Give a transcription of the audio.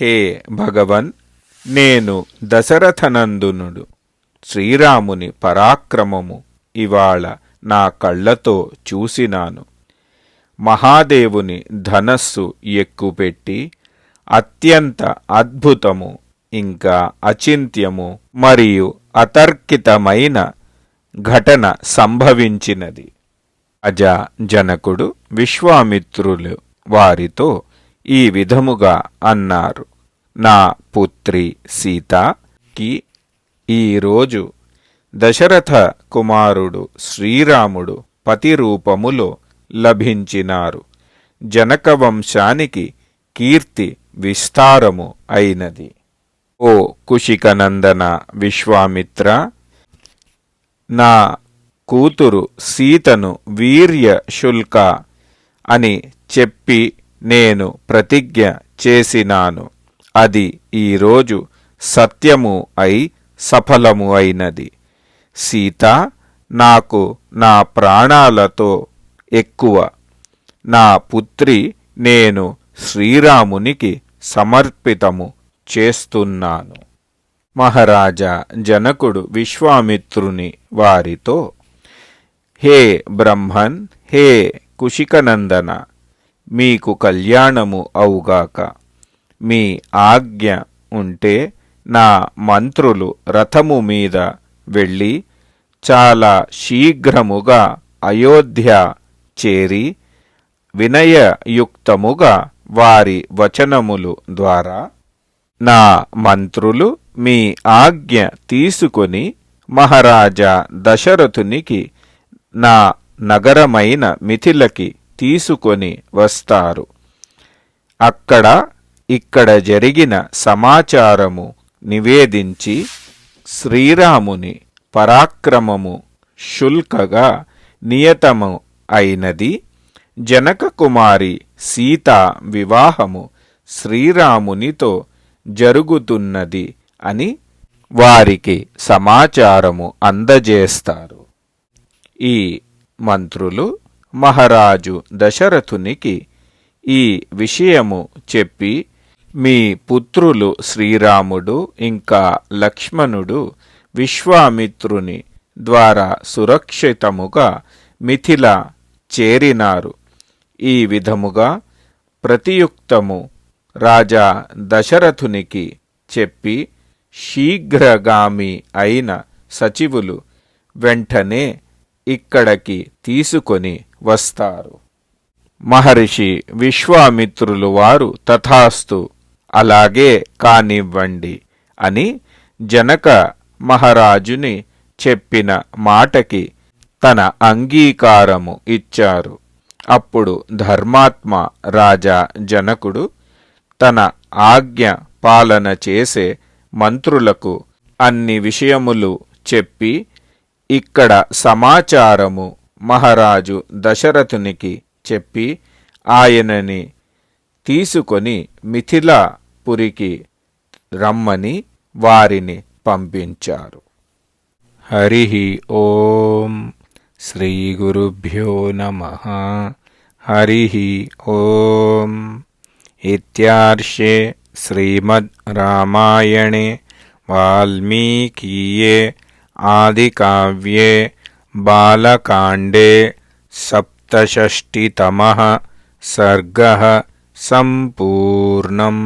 హే భగవన్ నేను దశరథనందునుడు. శ్రీరాముని పరాక్రమము ఇవాళ నా కళ్ళతో చూసినాను. మహాదేవుని ధనస్సు ఎక్కుపెట్టి అత్యంత అద్భుతము ఇంకా అచింత్యము మరియు అతర్కితమైన ఘటన సంభవించినది. అజ జనకుడు విశ్వామిత్రులు వారితో ఈ విధముగా అన్నారు. నా పుత్రి సీతకి ఈరోజు దశరథ కుమారుడు శ్రీరాముడు పతి రూపములో లభించినారు. జనక వంశానికి కీర్తి విస్తారము అయినది. ఓ కుషికనందన విశ్వామిత్ర నా కూతురు సీతను వీర్య శుల్క అని చెప్పి నేను ప్రతిజ్ఞ చేసినాను. అది ఈరోజు సత్యము అయి సఫలము అయినది. సీత నాకు నా ప్రాణాలతో ఎక్కువ. నా పుత్రి నేను శ్రీరామునికి సమర్పితము చేస్తున్నాను. మహారాజా జనకుడు విశ్వామిత్రుని వారితో హే బ్రహ్మన్ హే కుషికనందన మీకు కళ్యాణము అవుగాక. మీ ఆజ్ఞ ఉంటే నా మంత్రులు రథము మీద వెళ్ళి చాలా శీఘ్రముగా అయోధ్య చేరి వినయయుక్తముగా వారి వచనములు ద్వారా నా మంత్రులు మీ ఆజ్ఞ తీసుకొని మహారాజా దశరథునికి నా నగరమైన మిథిలకి తీసుకొని వస్తారు. అక్కడ ఇక్కడ జరిగిన సమాచారము నివేదించి శ్రీరాముని పరాక్రమము శుల్కగా నియతము అయినది జనక కుమారి సీత వివాహము శ్రీరామునితో జరుగుతున్నది అని వారికి సమాచారము అందజేస్తారు. ఈ మంత్రులు మహారాజు దశరథునికి ఈ విషయము చెప్పి మీ పుత్రులు శ్రీరాముడు ఇంకా లక్ష్మణుడు విశ్వామిత్రుని ద్వారా సురక్షితముగా మిథిల చేరినారు. ఈ విధముగా ప్రతియుక్తము రాజా దశరథునికి చెప్పి శీఘ్రగామి అయిన సచివులు వెంటనే ఇక్కడికి తీసుకొని వస్తారు. మహర్షి విశ్వామిత్రులు వారు తథాస్తు అలాగే కానివ్వండి అని జనక మహారాజుని చెప్పిన మాటకి తన అంగీకారము ఇచ్చారు. అప్పుడు ధర్మాత్మ రాజా జనకుడు తన ఆజ్ఞ పాలన చేసే మంత్రులకు అన్ని విషయములు చెప్పి ఇక్కడ సమాచారము మహారాజు దశరథునికి చెప్పి ఆయనని తీసుకొని మిథిలాపురికి రమ్మని వారిని పంపించారు హరి ఓం శ్రీ గురుభ్యో నమ హరి ఓం ఇత్యార్షే శ్రీమద్ రామాయణే వాల్మీకీయే ఆదికావ్యే బాలకాండే సప్తషష్టితమः सर्गः सम्पूर्णम्